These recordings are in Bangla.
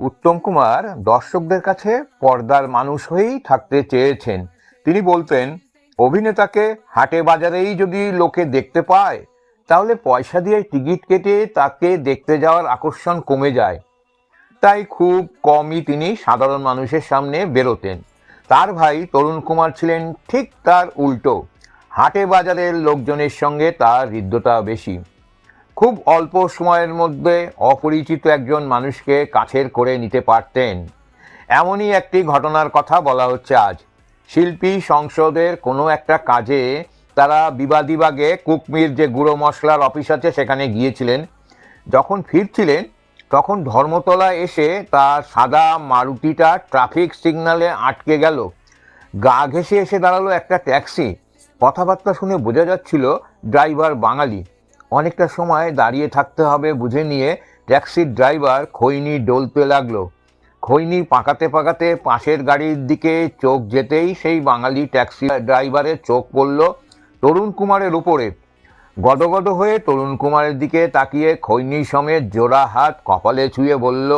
উত্তম কুমার দর্শকদের কাছে পর্দার মানুষ হয়েই থাকতে চেয়েছেন। তিনি বলতেন, অভিনেতাকে হাটে বাজারেই যদি লোকে দেখতে পায়, তাহলে পয়সা দিয়ে টিকিট কেটে তাকে দেখতে যাওয়ার আকর্ষণ কমে যায়। তাই খুব কমই তিনি সাধারণ মানুষের সামনে বেরোতেন। তার ভাই তরুণ কুমার ছিলেন ঠিক তার উল্টো। হাটে বাজারের লোকজনের সঙ্গে তার হৃদ্যতা বেশি। খুব অল্প সময়ের মধ্যে অপরিচিত একজন মানুষকে কাছের করে নিতে পারতেন। এমনই একটি ঘটনার কথা বলা হচ্ছে আজ। শিল্পী সংসদের কোনো একটা কাজে তারা বিবাদিবাগে কুকমির যে গুঁড়ো মশলার অফিস আছে সেখানে গিয়েছিলেন। যখন ফিরছিলেন, তখন ধর্মতলা এসে তার সাদা মারুতিটা ট্রাফিক সিগনালে আটকে গেল। গা ঘেঁষে এসে দাঁড়াল একটা ট্যাক্সি। কথাবার্তা শুনে বোঝা যাচ্ছিল ড্রাইভার বাঙালি। অনেকটা সময় দাঁড়িয়ে থাকতে হবে বুঝে নিয়ে ট্যাক্সির ড্রাইভার খৈনি ডলতে লাগল। খৈনি পাকাতে পাকাতে পাশের গাড়ির দিকে চোখ যেতেই সেই বাঙালি ট্যাক্সি ড্রাইভারের চোখ পড়ল তরুণ কুমারের উপরে। গদগদ হয়ে তরুণ কুমারের দিকে তাকিয়ে খৈনি সমেত জোড়া হাত কপালে ছুঁয়ে বলল,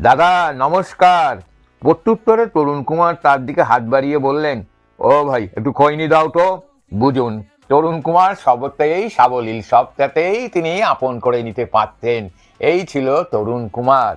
দাদা, নমস্কার। প্রত্যুত্তরে তরুণ কুমার তার দিকে হাত বাড়িয়ে বললেন, ও ভাই, একটু খৈনি দাও তো। বুঝুন তরুণ কুমার সবতেই সাবলীল সবটাতেই তিনি আপন করে নিতে পারতেন। এই ছিল তরুণ কুমার।